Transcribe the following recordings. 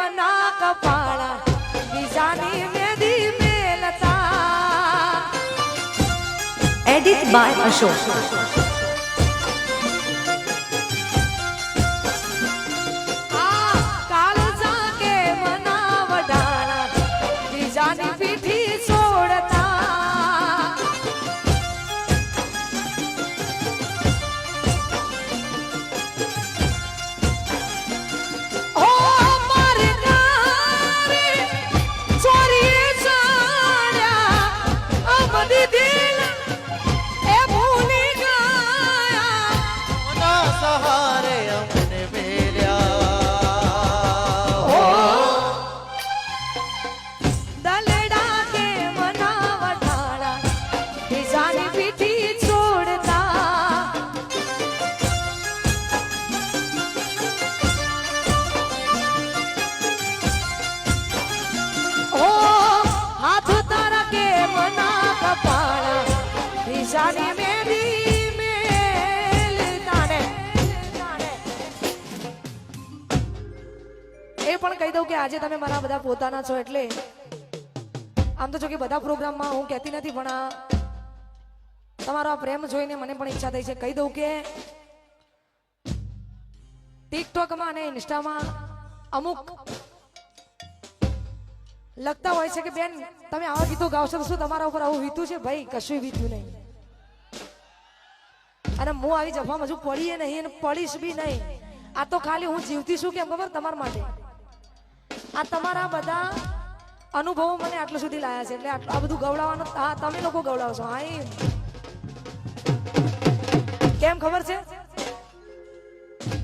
મના કપાળા બીજાની મેદી મેલતા એડિટ બાય Ashok. કપાળા બીજાની મેરી મેલતા ને. એ પણ કહી દઉં કે આજે તમે મારા બધા પોતાના છો એટલે આમ તો જો કે બધા પ્રોગ્રામમાં હું કહેતી નથી, પણ તમારો આ પ્રેમ જોઈને મને પણ ઈચ્છા થઈ છે. કહી દઉં કે ટિકટોકમાં અને ઇન્સ્ટામાં અમુક લગતા હોય છે કે બેન, તમે આવા ગીતો ગાવશો તો શું તમારા ઉપર આવું વીતું છે? ભાઈ, કશું વીત્યું નહીં. અને હું આવી જફામાં હજુ પડીએ નહીં પડીશ બી નહીં. આ તો ખાલી હું જીવતી છું કેમ ખબર તમારા માટે? આ તમારા બધા અનુભવો મને આટલું સુધી લાયા છે, એટલે આ બધું ગવડાવવાનું, હા, તમે લોકો ગવડાવશો હા કેમ ખબર છે?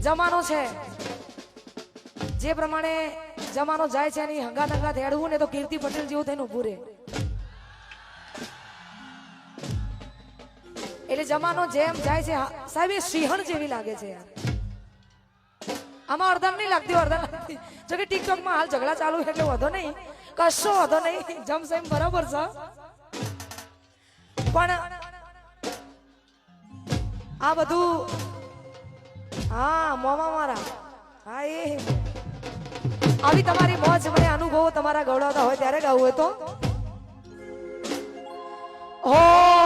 જમાનો છે. જે પ્રમાણે જમાનો જાય છે એની હંગાત હંગાત હેડવું ને તો કીર્તિ પટેલ જેવું થઈને ઉભું રહે એટલે જમાનો જેમ જાય છે સાહેબ, એ સિંહણ જેવી લાગે છે આમાં અડધા નહીં લાગતી અડધા લાગતી. જો કે ટિકટોકમાં હાલ ઝઘડા ચાલુ એટલે વધો નહીં. કશો વધો નહીં. જમ સેમ બરાબર છે. પણ આ બધું, હા, મોમા મારા. હા, એ. આવી તમારી મોજ મને અનુભવો તમારા ગૌડાવતા હોય ત્યારે ગાવું હોય તો. હો!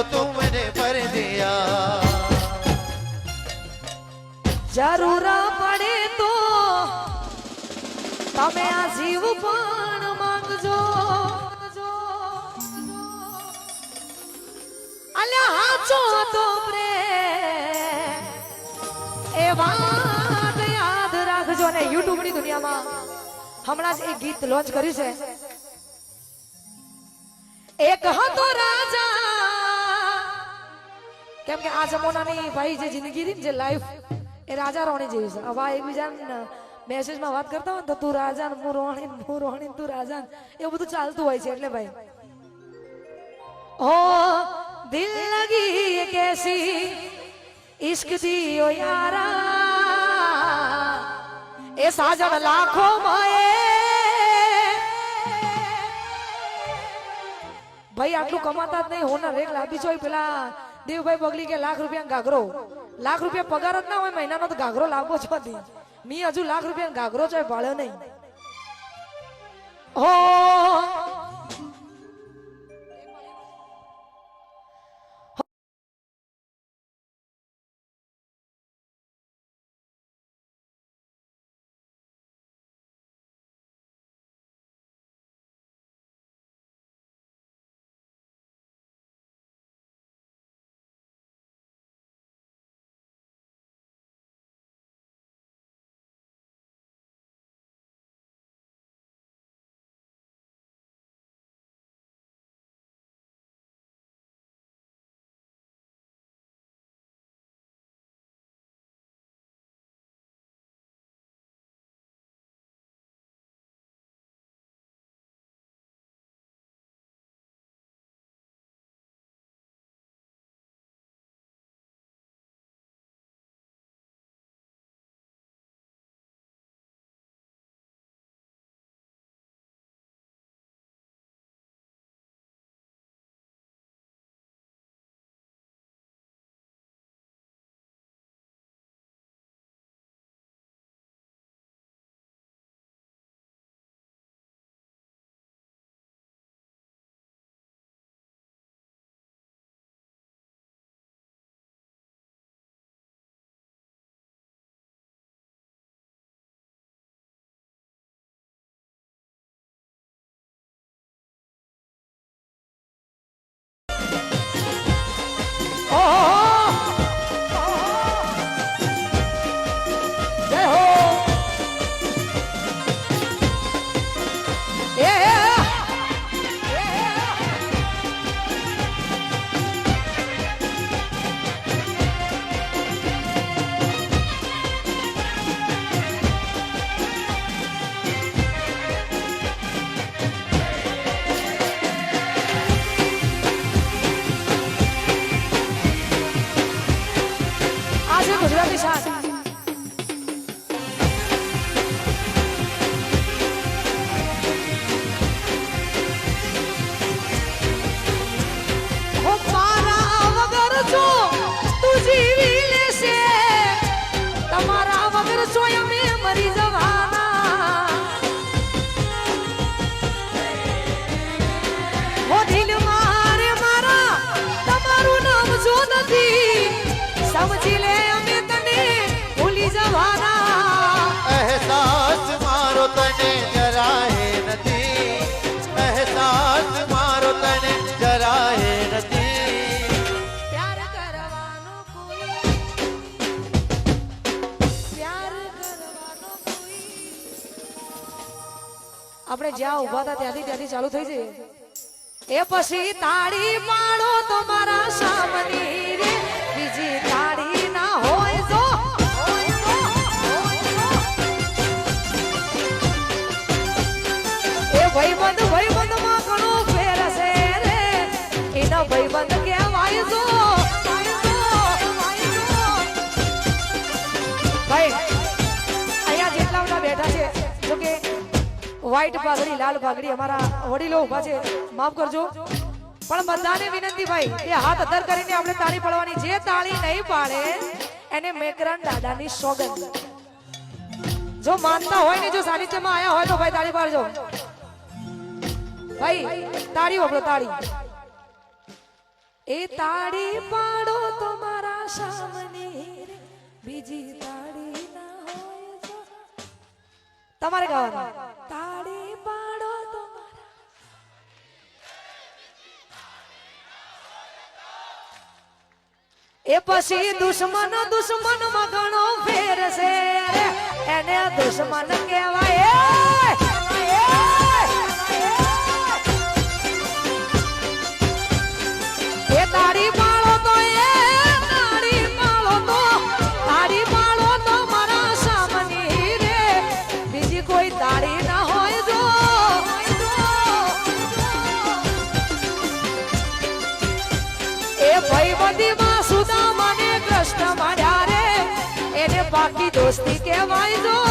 तुमने भर दिया જરૂર પડે તો તમે આ જીવ પણ માંગજો અલ્યા હાચો તો પ્રેમ એ વાત યાદ રાખજો ને યુટ્યુબ ની દુનિયામાં હમણાં જ એક ગીત લોન્ચ કર્યું છે એક હતો રાજા કેમ કે આ જમાનાની ભાઈ જે જિંદગી રહી ને, જે લાઈફ એ રાજા રોણી જેવી છે. હવે એકબીજાને મેસેજમાં વાત કરતા હોય ને, તો તું રાજા ને, હું રોણી હું રોણી તું રાજા એવું બધું ચાલતું હોય છે એટલે ભાઈ. ઓ દિલ લગી કેસી ઇશ્ક દિયો યારા. એ સાજણ લાખો મયે ભાઈ, આટલું કમાતા જ નહીં, હોનર એક લાભી છો પેલા દેવભાઈ બગલી કે લાખ રૂપિયા ઘાઘરો લાખ રૂપિયા પગાર જ ના હોય, મહિનાનો તો ઘાઘરો લાગવો જ નથી મી હજુ લાખ રૂપિયા ઘાઘરો છે, ભાળ્યો નહીં. હો મારો આપણે જ્યાં ઊભા હતા ત્યાંથી ત્યાંથી ચાલુ થઈ જઈએ. એ પછી તાળી પાડો તમારા સામની રે. બીજી તાળી ભાઈબંધ ભાઈબંધ ઘણો ફેર છે એના ભાઈબંધ કહેવાય જો ભાઈ, અહીંયા જેટલા બધા બેઠા છે, જો કે પાઘડી લાલ પાઘડી અમારા વડીલો ઊભા છે. માફ કરજો. પણ બધાને વિનંતી ભાઈ, કે હાથ અધર કરીને આપણે તાળી પાડવાની. જે તાળી નહીં પાડે, એને મેકરણ દાદાની સોગંદ. જો માનતા હોય ને, જો સાનિધ્યમાં આયા હોય તો ભાઈ તાળી પાડજો. ભાઈ તાળી વાપરો તાળી. એ તાળી પાડો તો મારા સામને બીજી તાળી ના હોય તમારે ગાવાનું. તાળી પાડો તો મારા એ પછી દુશ્મન દુશ્મનમાં ઘણો ફેરશે એને દુશ્મન કહેવાય. બાકી દોસ્તી કહેવાય જો